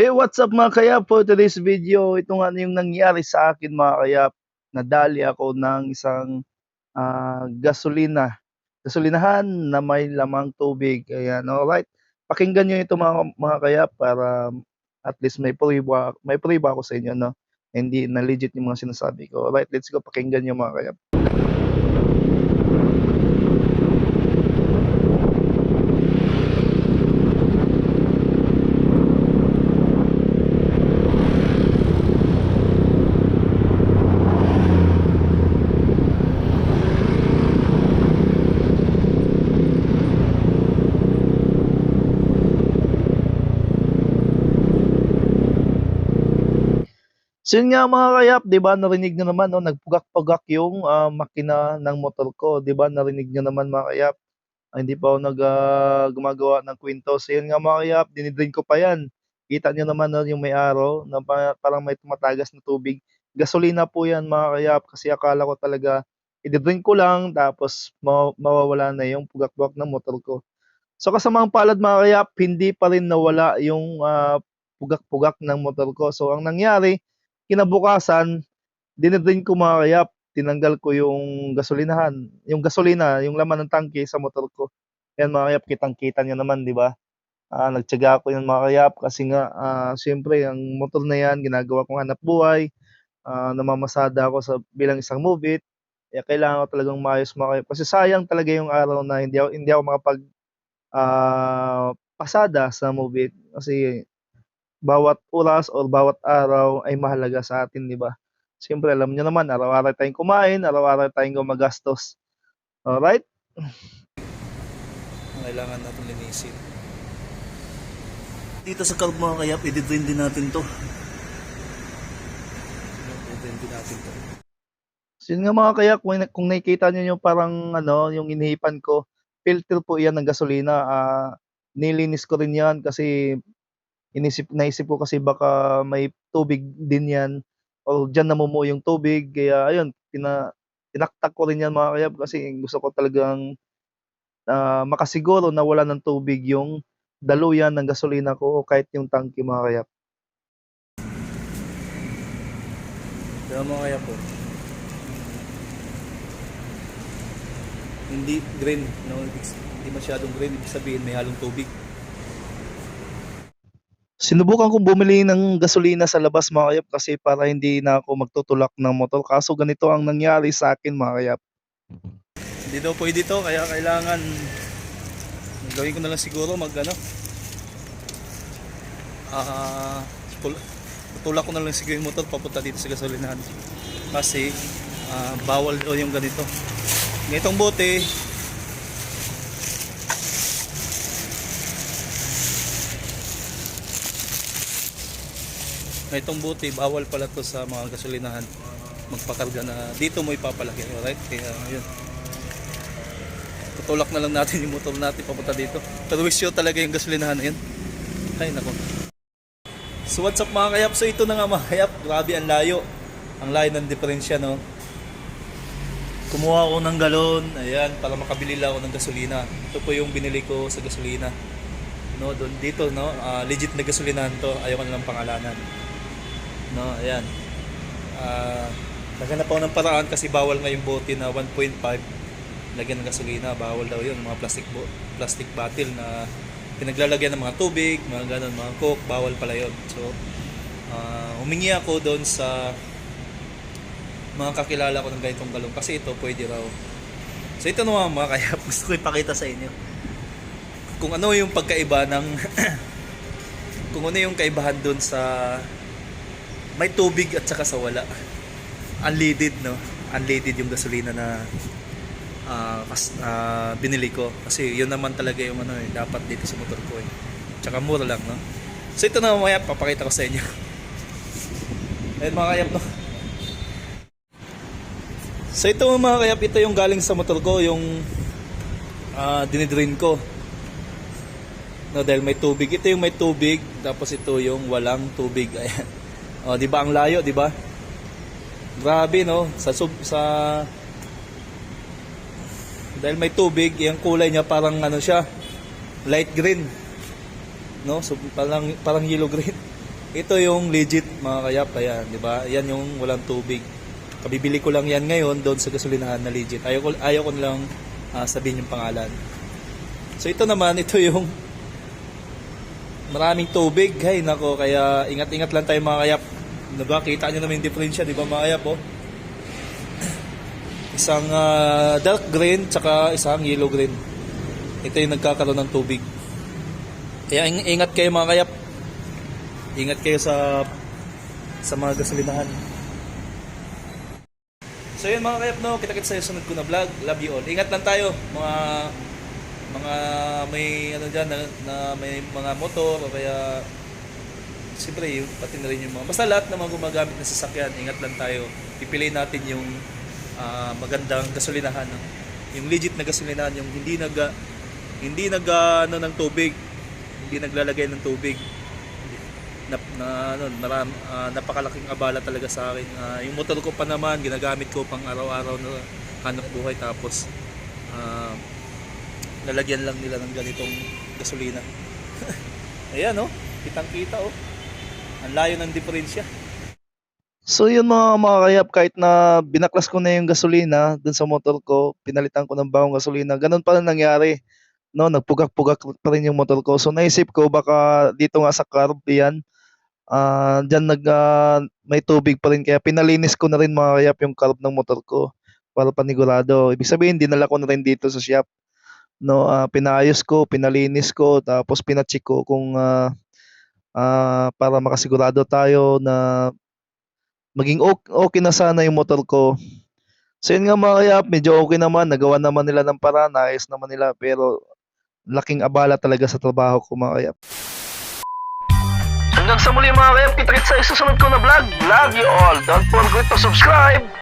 Hey, what's up mga kayap? For today's video, ito nga yung nangyari sa akin mga kayap. Nadali ako ng isang ah, gasolina. Gasolinahan na may lamang tubig. Ayan, alright. Pakinggan nyo ito mga, mga kayap para at least may prueba, may prueba ako sa inyo, no? Hindi na legit yung mga sinasabi ko. Alright, let's go. Pakinggan nyo mga kayap. So yun nga mga kayap, 'di ba narinig nyo naman no, nagpugak-pugak yung ah, makina ng motor ko, 'di ba narinig nyo naman mga kayap. Ah, hindi pa ako nag ah, gumagawa ng kwento. So yun nga mga kayap, dinidrain ko pa yan. Kita nyo naman no, yung may araw na pa- parang may tumatagas na tubig. Gasolina po yan mga kayap kasi akala ko talaga i-drain ko lang tapos mawa- mawawala na yung pugak-pugak ng motor ko. So kasamang palad mga kayap, hindi pa rin nawala yung ah, pugak-pugak ng motor ko. So ang nangyari, kinabukasan, dinidrain ko mga kayap, tinanggal ko yung gasolinahan, yung gasolina, yung laman ng tangke sa motor ko. Yan mga kayap, kitang-kita niyo naman, di ba? Ah, nagtiyaga ako yan mga kayap kasi nga ah, siyempre ang motor na yan ginagawa kong hanap buhay. Ah, namamasada ako sa bilang isang mubit. Kaya kailangan ko talagang maayos mga kayap kasi sayang talaga yung araw na hindi ako hindi ako makapag ah, pasada sa mubit kasi bawat oras or bawat araw ay mahalaga sa atin, 'di ba? Siyempre alam niyo naman araw-araw tayong kumain, araw-araw tayong gumagastos. Alright? ang kailangan natin linisin. Dito sa curb mga kayap, i-drain din natin to. I-drain din natin to. So yun nga mga kaya kung, kung nakikita niyo yung parang ano, yung inihipan ko, filter po iyan ng gasolina. Ah, nilinis ko rin yan kasi inisip, naisip ko kasi baka may tubig din yan o dyan namumuo yung tubig. Kaya ayun, tina, tinaktak ko rin yan mga kayab kasi gusto ko talagang ah, makasiguro na wala ng tubig yung daluyan ng gasolina ko o kahit yung tangke mga kayab. Kaya mga kayap po. Hindi green, no? Hindi masyadong green, ibig sabihin may halong tubig. Sinubukan kong bumili ng gasolina sa labas mga kayap kasi para hindi na ako magtutulak ng motor. Kaso ganito ang nangyari sa akin mga kayap. Hindi daw pwede to, kaya kailangan gawin ko na lang siguro mag ano. Ah, tul- tutulak ko na lang siguro yung motor papunta dito sa gasolinahan. Kasi ah, bawal daw yung ganito. Ganitong bote, Itong buti, bawal pala to sa mga gasolinahan magpakarga na dito mo ipapalaki. Alright? Kaya yun. Tutulak na lang natin yung motor natin papunta dito. Pero wisyo talaga yung gasolinahan na yun. Ay, nako. So what's up mga kayap? So ito na nga mga kayap. Grabe ang layo. Ang layo ng diferensya, no? Kumuha ako ng galon. Ayan, para makabili lang ako ng gasolina. Ito po yung binili ko sa gasolina. No, doon dito, no? Ah, legit na gasolinahan to. Ayaw ko na lang pangalanan. No, ayan. Ah, naghanap ako ng paraan kasi bawal nga yung bote na 1.5 lagyan ng gasolina, bawal daw yun, mga plastic plastic bottle na pinaglalagyan ng mga tubig, mga ganun, mga coke, bawal pala yun. So, ah, humingi ako doon sa mga kakilala ko ng ganitong galong kasi ito pwede raw. So ito naman mga kaya gusto ko ipakita sa inyo kung ano yung pagkaiba ng kung ano yung kaibahan doon sa may tubig at saka sa wala. Unleaded, no? Unleaded yung gasolina na kas, ah, binili ko. Kasi yun naman talaga yung ano eh, dapat dito sa motor ko eh. Tsaka mura lang, no? So ito na mamaya, papakita ko sa inyo. Ayun mga kayap, no? So ito mga kayap, ito yung galing sa motor ko, yung ah, dinidrain ko. No, dahil may tubig. Ito yung may tubig, tapos ito yung walang tubig. Ayan. O, di ba ang layo, di ba? Grabe, no? Sa sub, sa dahil may tubig, yung kulay niya parang ano siya, light green. No? So parang parang yellow green. Ito yung legit mga kayap, ayan, di ba? Yan yung walang tubig. Kabibili ko lang yan ngayon doon sa gasolinahan na legit. Ayaw ko, ayaw lang ah, sabihin yung pangalan. So ito naman, ito yung maraming tubig. Hay nako, kaya ingat-ingat lang tayo mga kayap. Diba? Kita nyo naman yung diferensya, di ba mga kayap? Oh? Isang ah, dark green, tsaka isang yellow green. Ito yung nagkakaroon ng tubig. Kaya ing- ingat kayo mga kayap. Ingat kayo sa sa mga gasolinahan. So yun mga kayap no, kita-kita sa sunod ko na vlog. Love you all. Ingat lang tayo mga mga may ano diyan na, na may mga motor o kaya siyempre yung pati na rin yung mga basta lahat ng mga gumagamit ng sasakyan, ingat lang tayo. Pipiliin natin yung ah, magandang gasolinahan. Yung legit na gasolinahan, yung hindi nag hindi nag ano ng tubig, hindi naglalagay ng tubig na, na ano, maram, ah, napakalaking abala talaga sa akin. Ah, yung motor ko pa naman, ginagamit ko pang araw-araw na hanap buhay tapos ah, lalagyan lang nila ng ganitong gasolina. Ayan oh, kitang-kita oh. Ang layo ng diferensya. So yun mga mga kayap, kahit na binaklas ko na yung gasolina dun sa motor ko, pinalitan ko ng bagong gasolina, ganun pa rin nangyari. No, nagpugak-pugak pa rin yung motor ko. So naisip ko baka dito nga sa carb yan, ah diyan nag ah, may tubig pa rin kaya pinalinis ko na rin mga kayap yung carb ng motor ko para panigurado. Ibig sabihin dinala ko na rin dito sa shop. No, ah, pinayos ko, pinalinis ko, tapos pina-check ko kung ah, ah, para makasigurado tayo na maging ok okey na sana yung motor ko. So yun nga mga kayap, medyo okey naman, nagawa naman nila ng paraan, naayos naman nila, pero laking abala talaga sa trabaho ko mga kayap. Hanggang sa muli mga kayap, kita-kits sa susunod ko na vlog. Love you all. Don't forget to subscribe.